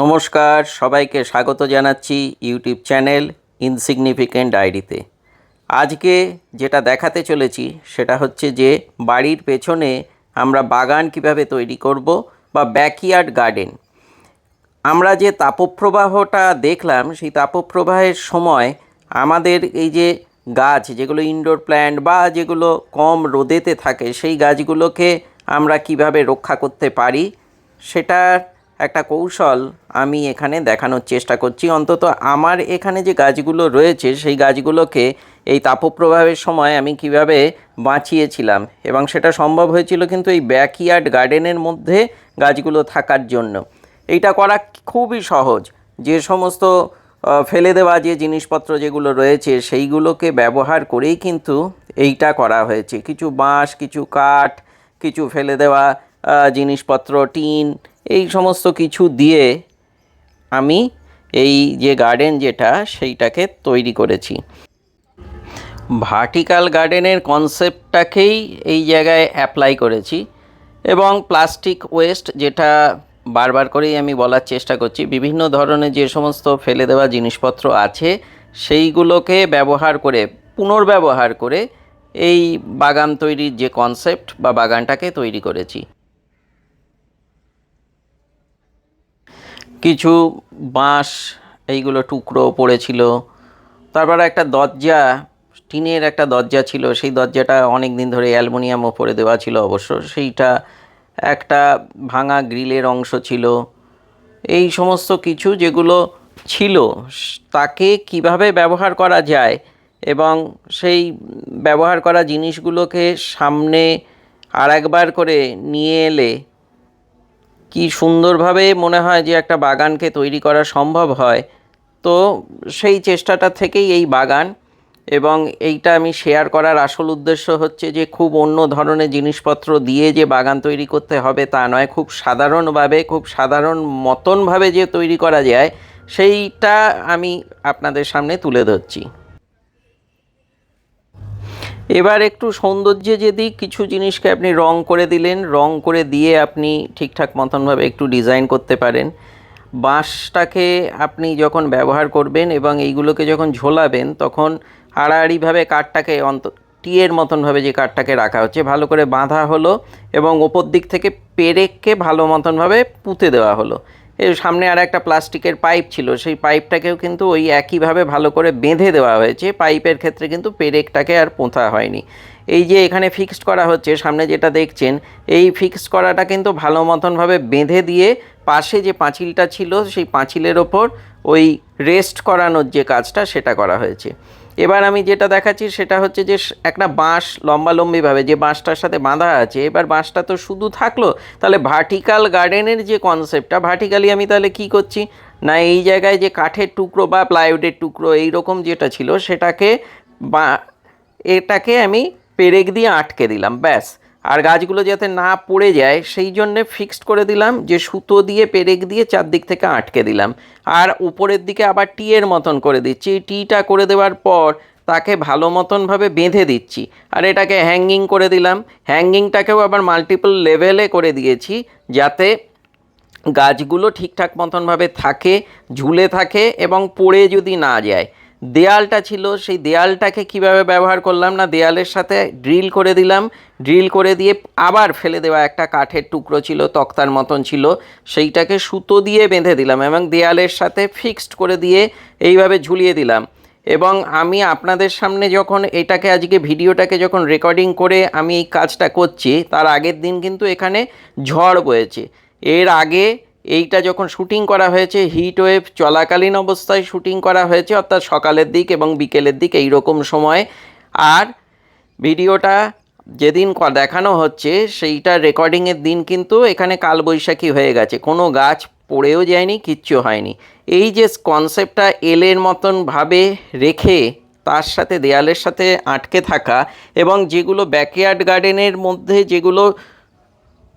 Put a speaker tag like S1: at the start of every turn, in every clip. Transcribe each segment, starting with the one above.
S1: নমস্কার, সবাইকে স্বাগত জানাচ্ছি ইউটিউব চ্যানেল ইনসিগনিফিকেন্ট ডায়েরিতে আজকে যেটা দেখাতে চলেছি সেটা হচ্ছে যে বাড়ির পেছনে আমরা বাগান কীভাবে তৈরি করব বা ব্যাকইয়ার্ড গার্ডেন আমরা যে তাপপ্রবাহটা দেখলাম, সেই তাপপ্রবাহের সময় আমাদের এই যে গাছ, যেগুলো ইনডোর প্ল্যান্ট বা যেগুলো কম রোদেতে থাকে, সেই গাছগুলোকে আমরা কীভাবে রক্ষা করতে পারি, সেটার একটা কৌশল আমি এখানে দেখানোর চেষ্টা করছি। অন্তত আমার এখানে যে গাছগুলো রয়েছে, সেই গাছগুলোকে এই তাপপ্রবাহের সময় আমি কীভাবে বাঁচিয়েছিলাম এবং সেটা সম্ভব হয়েছিল কিন্তু এই ব্যাকইয়ার্ড গার্ডেনের মধ্যে গাছগুলো থাকার জন্য। এইটা করা খুবই সহজ। যে সমস্ত ফেলে দেওয়া যে জিনিসপত্র যেগুলো রয়েছে, সেইগুলোকে ব্যবহার করেই কিন্তু এইটা করা হয়েছে। কিছু বাঁশ, কিছু কাঠ, কিছু ফেলে দেওয়া জিনিসপত্র, টিন, এই সমস্ত কিছু দিয়ে আমি এই যে গার্ডেন যেটা, সেইটাকে তৈরি করেছি। ভার্টিক্যাল গার্ডেনের কনসেপ্টটাকেই এই জায়গায় অ্যাপ্লাই করেছি এবং প্লাস্টিক ওয়েস্ট যেটা বারবার করেই আমি বলার চেষ্টা করছি, বিভিন্ন ধরনের যে সমস্ত ফেলে দেওয়া জিনিসপত্র আছে, সেইগুলোকে ব্যবহার করে, পুনর্ব্যবহার করে এই বাগান তৈরির যে কনসেপ্ট বা বাগানটাকে তৈরি করেছি। কিছু বাঁশ, এইগুলো টুকরো পড়েছিল। তারপর একটা দরজা, টিনের একটা দরজা ছিল। সেই দরজাটা অনেক দিন ধরে অ্যালুমিনিয়াম ওপরে দেওয়া ছিল অবশ্য। সেইটা একটা ভাঙা গ্রিলের অংশ ছিল। এই সমস্ত কিছু যেগুলো ছিল, তাকে কীভাবে ব্যবহার করা যায় এবং সেই ব্যবহার করা জিনিসগুলোকে সামনে আর একবার করে নিয়ে এলে কি সুন্দরভাবে মনে হয় যে একটা বাগানকে তৈরি করা সম্ভব হয়। তো সেই চেষ্টাটা থেকেই এই বাগান এবং এইটা আমি শেয়ার করার আসল উদ্দেশ্য হচ্ছে যে খুব অন্য ধরনের জিনিসপত্র দিয়ে যে বাগান তৈরি করতে হবে তা নয়, খুব সাধারণভাবে, খুব সাধারণ মতনভাবে যে তৈরি করা যায়, সেইটা আমি আপনাদের সামনে তুলে ধরছি। এবার একটু সৌন্দর্যে যদি কিছু জিনিসকে আপনি রং করে দিলেন, রং করে দিয়ে আপনি ঠিকঠাক মতনভাবে একটু ডিজাইন করতে পারেন। বাঁশটাকে আপনি যখন ব্যবহার করবেন এবং এইগুলোকে যখন ঝোলাবেন, তখন আড়াআড়িভাবে কাঠটাকে অন্ত, টিয়ের মতনভাবে যে কাঠটাকে রাখা হচ্ছে, ভালো করে বাঁধা হলো এবং ওপর দিক থেকে পেরেককে ভালো মতনভাবে পুঁতে দেওয়া হলো। এর সামনে আর একটা প্লাস্টিকের পাইপ ছিল, সেই পাইপটাকেও কিন্তু ওই একইভাবে ভালো করে বেঁধে দেওয়া হয়েছে, পাইপের ক্ষেত্রে কিন্তু পেরেকটাকে আর পোঁতা হয়নি। এই যে এখানে ফিক্সড করা হচ্ছে, সামনে যেটা দেখছেন, এই ফিক্সড করাটা কিন্তু ভালো মতনভাবে বেঁধে দিয়ে পাশে যে পাঁচিলটা ছিল, সেই পাঁচিলের ওপর ওই রেস্ট করানোর যে কাজটা, সেটা করা হয়েছে। এবার আমি যেটা দেখাচ্ছি সেটা হচ্ছে যে একটা বাঁশ লম্বালম্বিভাবে যে বাঁশটার সাথে বাঁধা আছে, এবার বাঁশটা তো শুধু থাকল, তাহলে ভার্টিক্যাল গার্ডেনের যে কনসেপ্টটা ভার্টিক্যালি আমি তাহলে কি করছি? না, এই জায়গায় যে কাঠের টুকরো বা প্লাইউডের টুকরো এই রকম যেটা ছিল, সেটাকে বা এটাকে আমি পেরেক দিয়ে আটকে দিলাম, ব্যাস। আর গাছগুলো যাতে না পড়ে যায়, সেই জন্যে ফিক্সড করে দিলাম, যে সুতো দিয়ে, পেরেক দিয়ে চারদিক থেকে আটকে দিলাম। আর উপরের দিকে আবার টিয়ের মতন করে দিচ্ছি। এই টিটা করে দেওয়ার পর তাকে ভালো মতনভাবে বেঁধে দিচ্ছি। আর এটাকে হ্যাঙ্গিং করে দিলাম। হ্যাঙ্গিংটাকেও আবার মাল্টিপল লেভেলে করে দিয়েছি, যাতে গাছগুলো ঠিকঠাক মতনভাবে থাকে, ঝুলে থাকে এবং পড়ে যদি না যায়। দেয়ালটা ছিল, সেই দেয়ালটাকে কীভাবে ব্যবহার করলাম না, দেয়ালের সাথে ড্রিল করে দিলাম। ড্রিল করে দিয়ে আবার ফেলে দেওয়া একটা কাঠের টুকরো ছিল, তক্তার মতন ছিল। সেইটাকে সুতো দিয়ে বেঁধে দিলাম এবং দেয়ালের সাথে ফিক্সড করে দিয়ে এইভাবে ঝুলিয়ে দিলাম। এবং আমি আপনাদের সামনে যখন এটাকে, আজকে ভিডিওটাকে যখন রেকর্ডিং করে আমি এই কাজটা করছি, তার আগের দিন কিন্তু এখানে ঝড় বয়েছে। এর আগে এইটা যখন শুটিং করা হয়েছে হিট ওয়েভ চলাকালীন অবস্থায় শুটিং করা হয়েছে, অর্থাৎ সকালের দিক এবং বিকেলের দিক এই রকম সময়। আর ভিডিওটা যেদিন দেখানো হচ্ছে, সেইটা রেকর্ডিংয়ের দিন কিন্তু এখানে কালবৈশাখী হয়ে গেছে। কোনো গাছ পড়েও যায়নি, কিচ্ছু হয়নি। এই যে কনসেপ্টটা এলের মতন ভাবে রেখে, তার সাথে দেয়ালের সাথে আটকে থাকা এবং যেগুলো ব্যাকয়ার্ড গার্ডেনের মধ্যে যেগুলো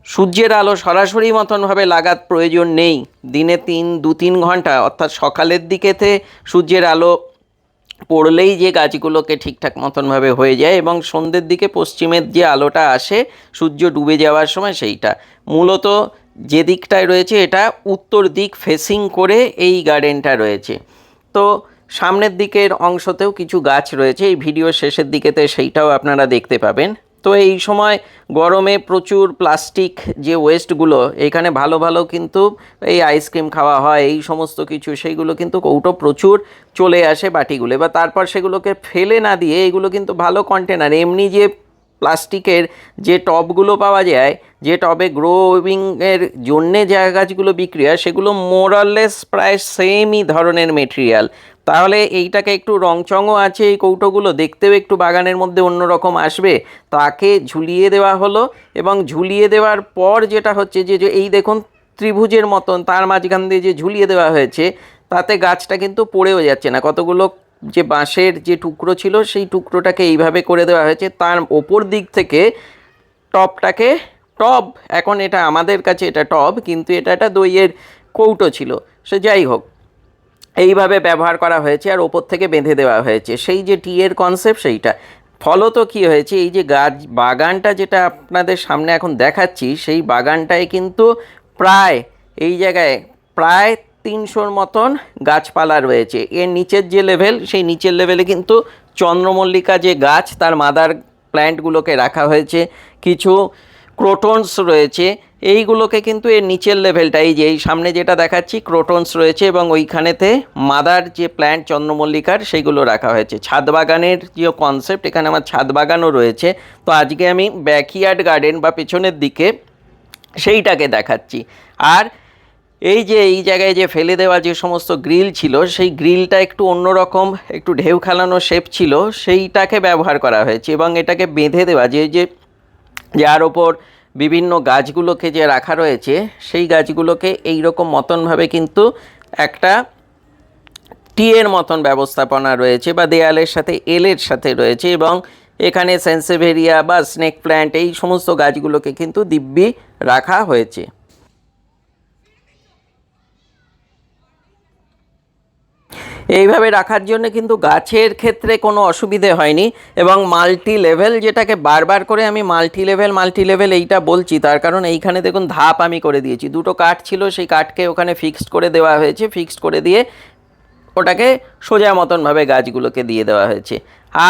S1: সূর্যের আলো সরাসরি মতনভাবে লাগার প্রয়োজন নেই। দিনে তিন, দু, তিন ঘণ্টা, অর্থাৎ সকালের দিকেতে সূর্যের আলো পড়লেই যে গাছগুলোকে ঠিকঠাক মতনভাবে হয়ে যায় এবং সন্ধ্যের দিকে পশ্চিমের যে আলোটা আসে, সূর্য ডুবে যাওয়ার সময় সেইটা। মূলত যে দিকটায় রয়েছে এটা উত্তর দিক ফেসিং করে এই গার্ডেনটা রয়েছে। তো সামনের দিকের অংশতেও কিছু গাছ রয়েছে, এই ভিডিও শেষের দিকেতে সেইটাও আপনারা দেখতে পাবেন। তো এই সময় গরমে প্রচুর প্লাস্টিক যে ওয়েস্টগুলো এখানে ভালো ভালো কিন্তু এই আইসক্রিম খাওয়া হয়, এই সমস্ত কিছু, সেইগুলো কিন্তু কৌটো প্রচুর চলে আসে বাটিগুলো। এবার তারপর সেগুলোকে ফেলে না দিয়ে এগুলো কিন্তু ভালো কন্টেনার এমনি যে প্লাস্টিকের যে টবগুলো পাওয়া যায়, যে টবে গ্রোয়িংয়ের জন্যে যে গাছগুলো বিক্রি হয়, সেগুলো মোরাললেস প্রায় সেমই ধরনের মেটেরিয়াল তাহলে এইটাকে একটু রংচঙও আছে এই কৌটোগুলো, দেখতেও একটু বাগানের মধ্যে অন্যরকম আসবে। তাকে ঝুলিয়ে দেওয়া হলো এবং ঝুলিয়ে দেওয়ার পর যেটা হচ্ছে যে এই দেখুন ত্রিভুজের মতন তার মাঝখান দিয়ে যে ঝুলিয়ে দেওয়া হয়েছে, তাতে গাছটা কিন্তু পড়েও যাচ্ছে না। কতগুলো যে বাঁশের যে টুকরো ছিল, সেই টুকরোটাকে এইভাবে করে দেওয়া হয়েছে। তার ওপর দিক থেকে টপটাকে টব এখন এটা আমাদের কাছে এটা টব কিন্তু এটা একটা দইয়ের কৌটো ছিল। সে যাই হোক এইভাবে ব্যবহার করা হয়েছে আর ওপর থেকে বেঁধে দেওয়া হয়েছে। সেই যে টিয়ের কনসেপ্ট সেইটা। ফলত কি হয়েছে? এই যে গাছ, বাগানটা যেটা আপনাদের সামনে এখন দেখাচ্ছি, সেই বাগানটায় কিন্তু প্রায়, এই জায়গায় প্রায় তিনশোর মতন গাছপালা রয়েছে। এর নিচের যে লেভেল সেই নিচের লেভেলে কিন্তু চন্দ্রমল্লিকা যে গাছ, তার মাদার প্ল্যান্টগুলোকে রাখা হয়েছে। কিছু ক্রোটনস রয়েছে। এইগুলোকে কিন্তু এর নিচের লেভেলটা, এই যে এই সামনে যেটা দেখাচ্ছি, ক্রোটনস রয়েছে এবং ওইখানেতে মাদার যে প্ল্যান্ট চন্দ্রমল্লিকার, সেইগুলো রাখা হয়েছে। ছাদ বাগানের যে কনসেপ্ট এখানে আমার ছাদ বাগানও রয়েছে। তো আজকে আমি ব্যাকইয়ার্ড গার্ডেন বা পেছনের দিকে সেইটাকে দেখাচ্ছি। আর এই যে, এই জায়গায় যে ফেলে দেওয়া যে সমস্ত গ্রিল ছিল, সেই গ্রিলটা একটু অন্যরকম, একটু ঢেউ খেলানো শেপ ছিল, সেইটাকে ব্যবহার করা হয়েছে এবং এটাকে বেঁধে দেওয়া, যে যে যার ওপর বিভিন্ন গাছগুলোকে যে রাখা রয়েছে, সেই গাছগুলোকে এই রকম মতনভাবে কিন্তু একটা টিয়ের মতন ব্যবস্থাপনা রয়েছে বা দেয়ালের সাথে, এলের সাথে রয়েছে এবং এখানে সেন্সেভেরিয়া বা স্নেক প্ল্যান্ট এই সমস্ত গাছগুলোকে কিন্তু দিব্যি রাখা হয়েছে। এইভাবে রাখার জন্য কিন্তু গাছের ক্ষেত্রে কোনো অসুবিধে হয়নি এবং মাল্টি লেভেল যেটাকে বারবার করে আমি মাল্টি লেভেল মাল্টি লেভেল এইটা বলছি, তার কারণ এইখানে দেখুন ধাপ আমি করে দিয়েছি। দুটো কাঠ ছিল, সেই কাঠকে ওখানে ফিক্সড করে দেওয়া হয়েছে ফিক্সড করে দিয়ে ওটাকে সোজা মতনভাবে গাছগুলোকে দিয়ে দেওয়া হয়েছে।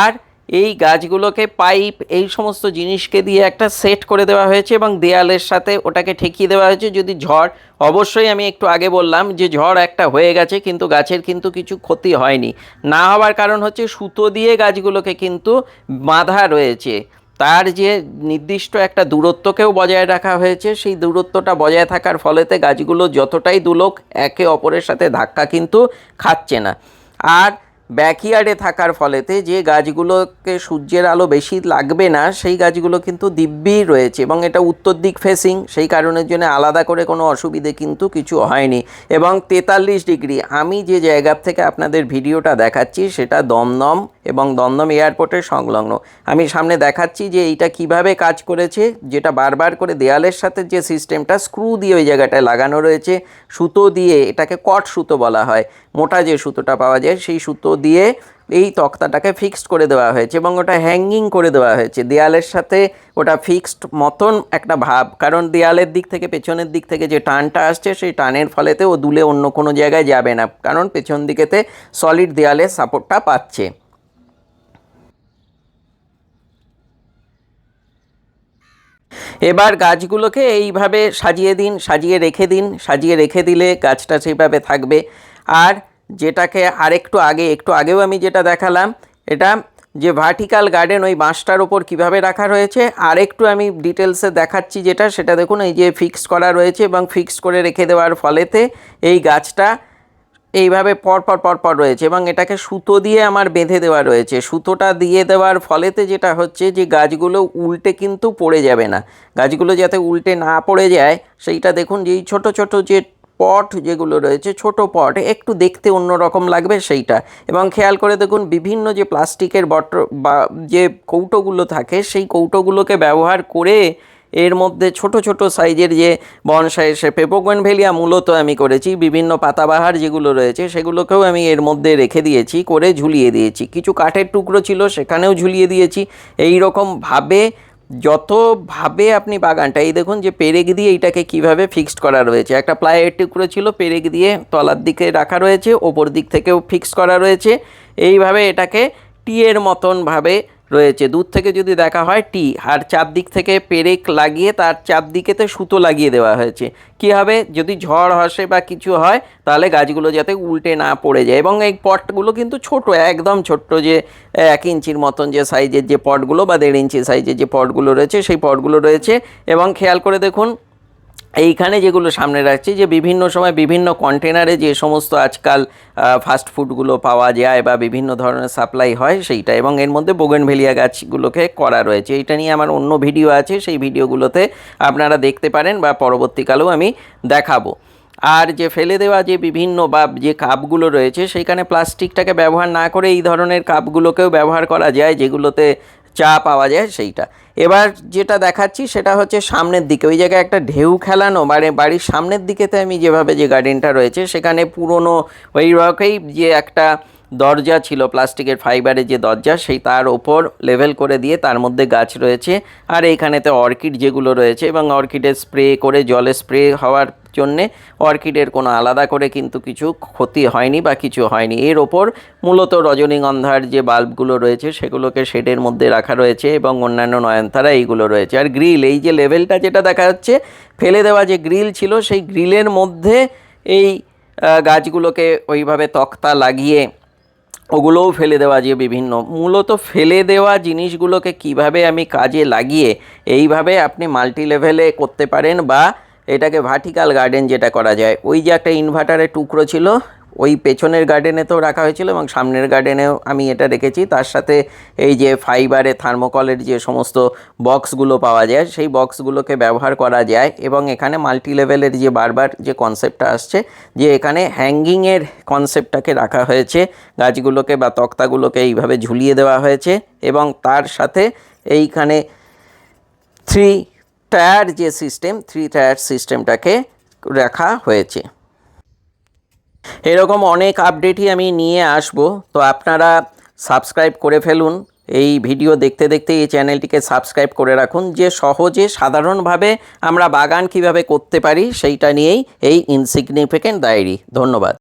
S1: আর এই গাছগুলোকে পাইপ, এই সমস্ত জিনিসকে দিয়ে একটা সেট করে দেওয়া হয়েছে এবং দেয়ালের সাথে ওটাকে ঠেকিয়ে দেওয়া হয়েছে। যদি ঝড়, অবশ্যই আমি একটু আগে বললাম যে ঝড় একটা হয়ে গেছে, কিন্তু গাছের কিন্তু কিছু ক্ষতি হয়নি। না হওয়ার কারণ হচ্ছে সুতো দিয়ে গাছগুলোকে কিন্তু বাঁধা রয়েছে। তার যে নির্দিষ্ট একটা দূরত্বকেও বজায় রাখা হয়েছে। সেই দূরত্বটা বজায় থাকার ফলেতে গাছগুলো যতটাই দুলোক, একে অপরের সাথে ধাক্কা কিন্তু খাচ্ছে না। আর ব্যাকইয়ার্ডে থাকার ফলেতে যে গাছগুলোকে সূর্যের আলো বেশি লাগবে না, সেই গাছগুলো কিন্তু দিব্যি রয়েছে এবং এটা উত্তর দিক ফেসিং সেই কারণের জন্য আলাদা করে কোনো অসুবিধে কিন্তু কিছু হয়নি। এবং তেতাল্লিশ ডিগ্রি, আমি যে জায়গা থেকে আপনাদের ভিডিওটা দেখাচ্ছি সেটা দমদম এবং দমদম এয়ারপোর্টের সংলগ্ন। আমি সামনে দেখাচ্ছি যে এইটা কীভাবে কাজ করেছে, যেটা বারবার করে দেয়ালের সাথে যে সিস্টেমটা, স্ক্রু দিয়ে ওই জায়গাটায় লাগানো রয়েছে, সুতো দিয়ে এটাকে কট সুতো বলা হয়। মোটা যে সুতোটা পাওয়া যায়, সেই সুতো দিয়ে এই তক্তাটাকে ফিক্সড করে দেওয়া হয়েছে এবং ওটা হ্যাঙ্গিং করে দেওয়া হয়েছে। দেয়ালের সাথে ওটা ফিক্সড মতন একটা ভাব, কারণ দেয়ালের দিক থেকে, পেছনের দিক থেকে যে টানটা আসছে, সেই টানের ফলেতে ও দুলে অন্য কোনো জায়গায় যাবে না, কারণ পেছন দিকেতে সলিড দেয়ালের সাপোর্টটা পাচ্ছে। এবার গাছগুলোকে এইভাবে সাজিয়ে দিন, সাজিয়ে রেখে দিন, সাজিয়ে রেখে দিলে গাছটা সেইভাবে থাকবে। আর যেটাকে আরেকটু আগে, একটু আগেও আমি যেটা দেখালাম, এটা যে ভার্টিক্যাল গার্ডেন ওই বাঁশটার ওপর কীভাবে রাখা রয়েছে আর একটু আমি ডিটেলসে দেখাচ্ছি যেটা, সেটা দেখুন, এই যে ফিক্স করা রয়েছে এবং ফিক্স করে রেখে দেওয়ার ফলেতে এই গাছটা এইভাবে পর পর পর পর রয়েছে এবং এটাকে সুতো দিয়ে আমার বেঁধে দেওয়া রয়েছে। সুতোটা দিয়ে দেওয়ার ফলেতে যেটা হচ্ছে যে গাছগুলো উল্টে কিন্তু পড়ে যাবে না। গাছগুলো যাতে উল্টে না পড়ে যায়, সেইটা দেখুন যেই ছোটো ছোটো যে পট যেগুলো রয়েছে, ছোট পট, একটু দেখতে অন্যরকম লাগবে সেইটা। এবং খেয়াল করে দেখুন, বিভিন্ন যে প্লাস্টিকের বট বা যে কৌটোগুলো থাকে, সেই কৌটোগুলোকে ব্যবহার করে এর মধ্যে ছোট ছোট সাইজের যে বনসাই পেপোগন ভেলিয়া মূলত আমি করেছি। বিভিন্ন পাতাবাহার যেগুলো রয়েছে, সেগুলোকেও আমি এর মধ্যে রেখে দিয়েছি, করে ঝুলিয়ে দিয়েছি। কিছু কাঠের টুকরো ছিল, সেখানেও ঝুলিয়ে দিয়েছি। এই রকমভাবে যতভাবে আপনি বাগানটা, এই দেখুন যে পেরেক দিয়ে এইটাকে কীভাবে ফিক্সড করা রয়েছে। একটা প্লায়ের টুকরো ছিল, পেরেক দিয়ে তলার দিকে রাখা রয়েছে, ওপর দিক থেকেও ফিক্সড করা রয়েছে। এইভাবে এটাকে টিয়ের মতনভাবে রয়েছে। দূর থেকে যদি দেখা হয়, টি, আর চারদিক থেকে পেরেক লাগিয়ে তার চারদিকেতে সুতো লাগিয়ে দেওয়া হয়েছে। কী হবে? যদি ঝড় আসে বা কিছু হয়, তাহলে গাছগুলো যাতে উল্টে না পড়ে যায়। এবং এই পটগুলো কিন্তু ছোট, একদম ছোট্ট যে, এক ইঞ্চির মতন যে সাইজের যে পটগুলো বা দেড় ইঞ্চি সাইজের যে পটগুলো রয়েছে, সেই পটগুলো রয়েছে। এবং খেয়াল করে দেখুন এইখানে যেগুলো সামনে রাখছি যে বিভিন্ন সময় বিভিন্ন কন্টেনারে যে সমস্ত আজকাল ফাস্ট ফুডগুলো পাওয়া যায় বা বিভিন্ন ধরনের সাপ্লাই হয় সেইটা এবং এর মধ্যে বোগেনভেলিয়া গাছগুলোকে করা রয়েছে। এইটা নিয়ে আমার অন্য ভিডিও আছে, সেই ভিডিওগুলোতে আপনারা দেখতে পারেন বা পরবর্তীকালেও আমি দেখাবো। আর যে ফেলে দেওয়া যে বিভিন্ন বা যে কাপগুলো রয়েছে, সেইখানে প্লাস্টিকটাকে ব্যবহার না করে এই ধরনের কাপগুলোকেও ব্যবহার করা যায় যেগুলোতে চা পাওয়া যায় সেইটা। এবার যেটা দেখাচ্ছি সেটা হচ্ছে সামনের দিকে। ওই জায়গায় একটা ঢেউ খেলানো মানে বাড়ির সামনের দিকেতে আমি যেভাবে যে গার্ডেনটা রয়েছে, সেখানে পুরনো ওই রকমই যে একটা দরজা ছিল, প্লাস্টিকের ফাইবারের যে দরজা, সেই তার ওপর লেভেল করে দিয়ে তার মধ্যে গাছ রয়েছে। আর এইখানেতে অর্কিড যেগুলো রয়েছে এবং অর্কিডের স্প্রে করে, জলে স্প্রে হওয়ার জন্যে অর্কিডের কোনো আলাদা করে কিন্তু কিছু ক্ষতি হয়নি বা কিছু হয়নি। এর ওপর মূলত রজনীগন্ধার যে বাল্বগুলো রয়েছে, সেগুলোকে শেডের মধ্যে রাখা রয়েছে এবং অন্যান্য নয়নতারা এইগুলো রয়েছে। আর গ্রিল, এই যে লেভেলটা যেটা দেখা যাচ্ছে, ফেলে দেওয়া যে গ্রিল ছিল, সেই গ্রিলের মধ্যে এই গাছগুলোকে ওইভাবে তক্তা লাগিয়ে ওগুলোও ফেলে দেওয়া যে বিভিন্ন, মূলত ফেলে দেওয়া জিনিসগুলোকে কীভাবে আমি কাজে লাগিয়ে এইভাবে আপনি মাল্টি লেভেলে করতে পারেন বা এটাকে ভার্টিক্যাল গার্ডেন যেটা করা যায়, ওই যে একটা ইনভার্টারের টুকরো ছিল ওই পেছনের গার্ডেনেতেও রাখা হয়েছিল এবং সামনের গার্ডেনেও আমি এটা রেখেছি। তার সাথে এই যে ফাইবারে থার্মোকলের যে সমস্ত বক্সগুলো পাওয়া যায়, সেই বক্সগুলোকে ব্যবহার করা যায় এবং এখানে মাল্টি লেভেলের যে বারবার যে কনসেপ্টটা আসছে, যে এখানে হ্যাঙ্গিংয়ের কনসেপ্টটাকে রাখা হয়েছে। গাছগুলোকে বা তক্তাগুলোকে এইভাবে ঝুলিয়ে দেওয়া হয়েছে এবং তার সাথে এইখানে থ্রি টায়ার যে সিস্টেম থ্রি টায়ার সিস্টেমটাকে রাখা হয়েছে। এরকম অনেক আপডেটই আমি নিয়ে আসব। তো আপনারা সাবস্ক্রাইব করে ফেলুন। এই ভিডিও দেখতে দেখতে এই চ্যানেলটিকে সাবস্ক্রাইব করে রাখুন। যে সহজে সাধারণভাবে আমরা বাগান কীভাবে করতে পারি, সেইটা নিয়েই এই ইনসিগনিফিকেন্ট ডায়েরি ধন্যবাদ।